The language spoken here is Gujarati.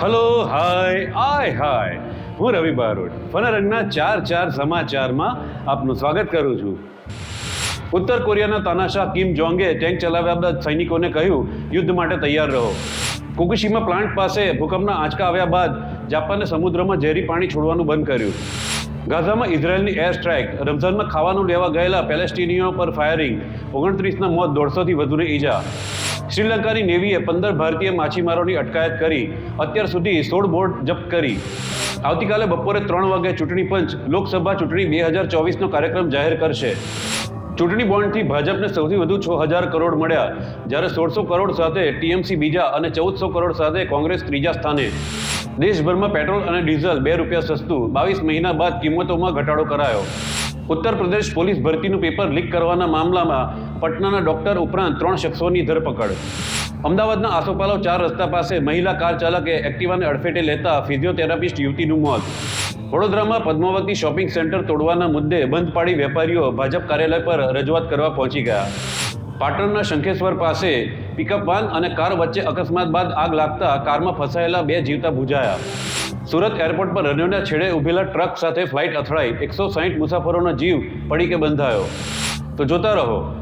હલો હાય આય હાય હું રવિ બારોટ. ફનરંગના ચાર ચાર સમાચારમાં આપનું સ્વાગત કરું છું. ઉત્તર કોરિયાના તાનાશાહ કિમ જોંગે ટેન્ક ચલાવ્યા બાદ સૈનિકોને કહ્યું, યુદ્ધ માટે તૈયાર રહો. કુકુશીમા પ્લાન્ટ પાસે ભૂકંપના આંચકા આવ્યા બાદ જાપાને સમુદ્રમાં ઝેરી પાણી છોડવાનું બંધ કર્યું. ગાઝામાં ઇઝરાયલની એર સ્ટ્રાઇક, રમઝાનમાં ખાવાનું લેવા ગયેલા પેલેસ્ટિનીઓ પર ફાયરિંગ, ઓગણત્રીસના મોત દોઢસોથી વધુને ઈજા. શ્રીલંકાની નેવીએ પંદર ભારતીય માછીમારોની અટકાયત કરી. અત્યાર સુધી સોળ બોટ જપ્ત કરી. આવતીકાલે બપોરે ત્રણ વાગે ચૂંટણી પંચ લોકસભા ચૂંટણી બે હજાર ચોવીસનો કાર્યક્રમ જાહેર કરશે. ચૂંટણી બોન્ડથી ભાજપને સૌથી વધુ છ હજાર કરોડ મળ્યા. જ્યારે સોળસો કરોડ સાથે ટીએમસી બીજા અને ચૌદસો કરોડ સાથે કોંગ્રેસ ત્રીજા સ્થાને. દેશભરમાં પેટ્રોલ અને ડીઝલ બે રૂપિયા સસ્તું. બાવીસ મહિના બાદ કિંમતોમાં ઘટાડો કરાયો. Uttar Pradesh police ભરતીનું paper leak કરવાના મામલામાં પટનાના ડોક્ટર ઉપરાંત ત્રણ શખ્સોની ધરપકડ. અમદાવાદના આસોપાલવ ચાર રસ્તા પાસે મહિલા કાર ચાલકે એક્ટિવાને અડફેટે લેતા ફિઝિયોથેરાપિસ્ટ યુવતીનું મોત. વડોદરામાં પદ્માવતી શોપિંગ સેન્ટર તોડવાના મુદ્દે બંધ પાડી વેપારીઓ ભાજપ કાર્યાલય પર રજૂઆત કરવા પહોંચી ગયા. પાટણના શંખેશ્વર પાસે પિકઅપ વાન અને કાર વચ્ચે અકસ્માત બાદ આગ લાગતા કારમાં ફસાયેલા બે જીવતા બુજાયા સુરત એરપોર્ટ પર રનવેના છેડે ઉભેલા ટ્રક સાથે ફ્લાઇટ અથડાઈ એકસો સાહીઠ મુસાફરોનો જીવ પડીકે બંધાયો. તો જોતા રહો